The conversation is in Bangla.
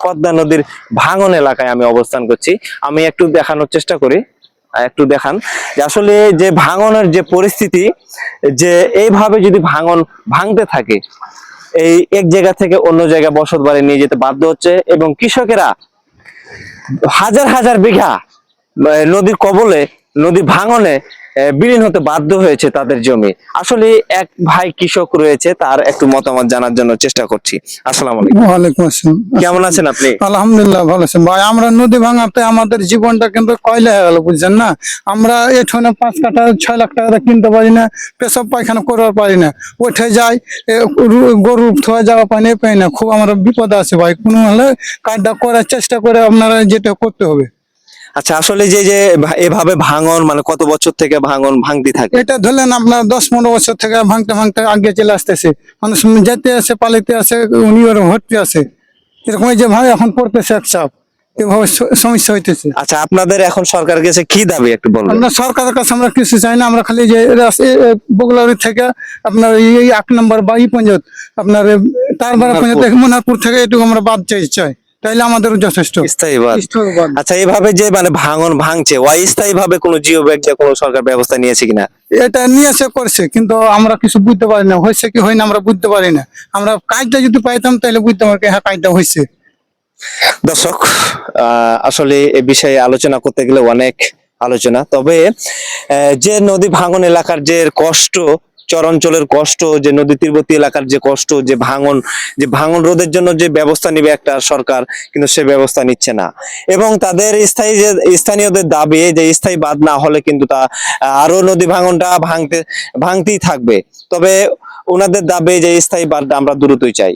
পদ্মা নদীর ভাঙন এলাকায় আমি অবস্থান করছি। আমি একটু দেখানোর চেষ্টা করি একটু দেখান যে আসলে যে ভাঙনের যে পরিস্থিতি, যে এইভাবে যদি ভাঙন ভাঙতে থাকে, এই এক জায়গা থেকে অন্য জায়গায় বসত বাড়ি নিয়ে যেতে বাধ্য হচ্ছে এবং কৃষকেরা হাজার হাজার বিঘা নদীর কবলে, নদী ভাঙনে বিলীন হতে বাধ্য হয়েছে তাদের জমি। আসলে এক ভাই কৃষক রয়েছে তার একটু মতামত জানার জন্য চেষ্টা করছি। আসসালাম আলাইকুম। আসসালাম। কেমন আছেন আপনি? আলহামদুলিল্লাহ ভালো আছি। ভাই আমরা নদী ভাঙাতে আমাদের জীবনটা কিন্তু কয়লা হয়ে গেল বুঝছেন না? আমরা এখানে পাঁচ কাঠা ছয় লাখ টাকা কিনতে পারি না পেশাব পায়খানা করতে পারি না। উঠে যাই গরু থোয়া যাওয়া পানি পাই না। খুব আমরা বিপদ আছে ভাই। কোনো হলে কাজটা করার চেষ্টা করে আপনারা যেটা করতে হবে। আচ্ছা আসলে যে যে এভাবে ভাঙন মানে কত বছর থেকে ভাঙন ভাঙতে থাকে? এটা ধরলেন আপনার দশ পনেরো বছর থেকে ভাঙতে ভাঙতে আগে চলে আসতেছে। মানুষ যেতে আসে পালিতে আসে উনি ওরা ভর্তি আসে এরকম যে ভাই এখন পড়তেছে এক চাপ এভাবে সমস্যা হইতেছে। আচ্ছা আপনাদের এখন সরকার কাছে কি দাবি একটু বলবেন? আমরা সরকারের কাছে আমরা কিছু চাই না আমরা খালি যে এ থেকে আপনার এই এই এক নম্বর বা ই পঞ্চায়েত আপনার তারবারা পঞ্চায়েত মনারপুর থেকে এটুকু আমরা বাদ চাই চাই। তাইলে আমাদের যথেষ্ট। স্থায়ী বাদ। আচ্ছা এইভাবে যে মানে ভাঙন ভাঙছে অস্থায়ী ভাবে কোনো জিও ব্যাগ যে কোনো সরকার ব্যবস্থা নিয়েছে কিনা? এটা নিয়ে এসে করছে কিন্তু আমরা কিছু বুঝতে পারি না হয়েছে কি হয় না আমরা বুঝতে পারি না। আমরা কাজটা যদি পাইতাম তাহলে বুঝতে পারি হ্যাঁ কাজটা হয়েছে। দর্শক আহ, আসলে এ বিষয়ে আলোচনা করতে গেলে অনেক আলোচনা। তবে যে নদী ভাঙন এলাকার যে কষ্ট চরাঞ্চলের কষ্ট, যে নদী তীরবর্তী এলাকার যে কষ্ট, যে ভাঙন যে ভাঙন রোধের জন্য যে ব্যবস্থা নিবে একটা সরকার, কিন্তু সে ব্যবস্থা নিচ্ছে না। এবং তাদের স্থায়ী যে, স্থানীয়দের দাবি, যে স্থায়ী বাদ না হলে কিন্তু তা আরও নদী ভাঙনটা ভাঙতে, ভাঙতেই থাকবে। তবে ওনাদের দাবি যে স্থায়ী বাদটা আমরা দ্রুতই চাই।